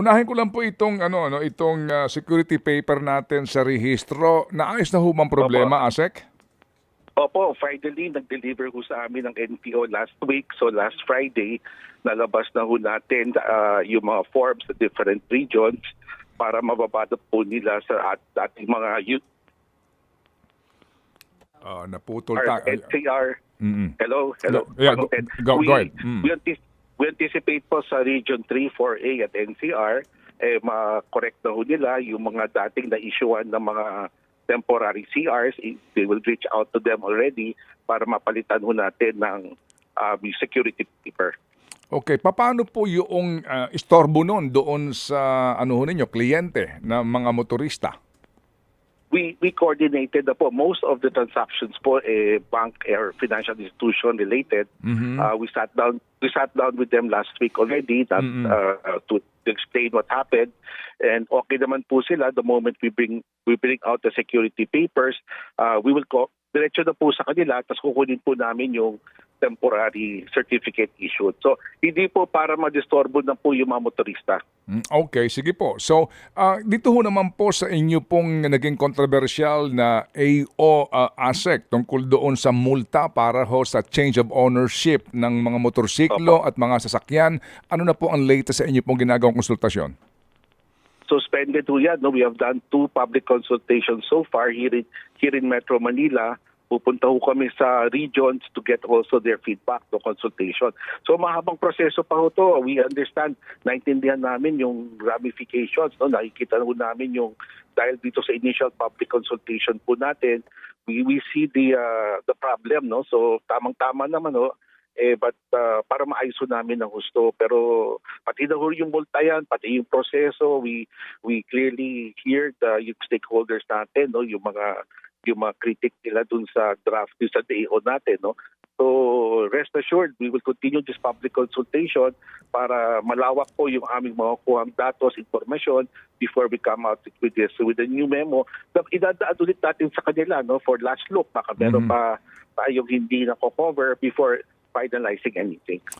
unahin ko lang po itong ano ano itong ah, security paper natin sa rehistro. Naayos na ho bang problema, Asek? Opo, finally, nag-deliver ho sa amin ng NPO last week. So last Friday, nalabas na ho natin ah, yung mga forms sa different regions para mababada po nila sa at, ating mga youth Ah, naputol our ta. NCR. Mm-mm. Hello, hello. Yeah, go- go- we, go ahead. Mm. we, antis- we anticipate po sa Region 3, 4A at NCR, eh, ma-correct na ho nila yung mga dating na-issuean ng mga temporary CRs. They will reach out to them already para mapalitan ho natin ng uh, security paper. Okay, paano po yung ah, istorbo nun doon sa ano ho ninyo, kliyente na mga motorista? We we coordinated na po most of the transactions po eh, bank or financial institution related. Mhm. Uh, we sat down we sat down with them last week already that, Mm-mm. uh, to, to explain what happened and okay naman po sila the moment we bring we bring out the security papers uh, we will co- diretso na po sa kanila tapos kukunin po namin yung temporary certificate issued. So hindi po para madistorbo na po yung mga motorista. Mm, Okay, sige po. So, ah, dito ho naman po sa inyo pong naging controversial na AO ah, ASEC tungkol doon sa multa para ho sa change of ownership ng mga motorsiklo at mga sasakyan. Ano na po ang latest sa inyo pong ginagawang konsultasyon? suspended ho yan. No? We have done two public consultations so far here in, here in Metro Manila. Pupunta ho kami sa regions to get also their feedback, no consultation. So mahabang proseso pa ho to. We understand, naintindihan namin yung ramifications. No? Nakikita ho namin yung, dahil dito sa initial public consultation po natin, we, we see the, uh, the problem. No? So tamang-tama naman ho, eh but uh, para maayos ho namin ng gusto. Pero pati na yung multa yan pati yung proseso we we clearly hear the yung stakeholders natin no yung mga yung mga critic nila dun sa draft dun sa DAO natin no. So rest assured we will continue this public consultation para malawak po yung aming mga kuhang datos informasyon before we come out with this with a new memo. Na idadaan ulit natin sa kanila no for last look. Baka meron Mhm. pa tayong hindi na cover before finalizing anything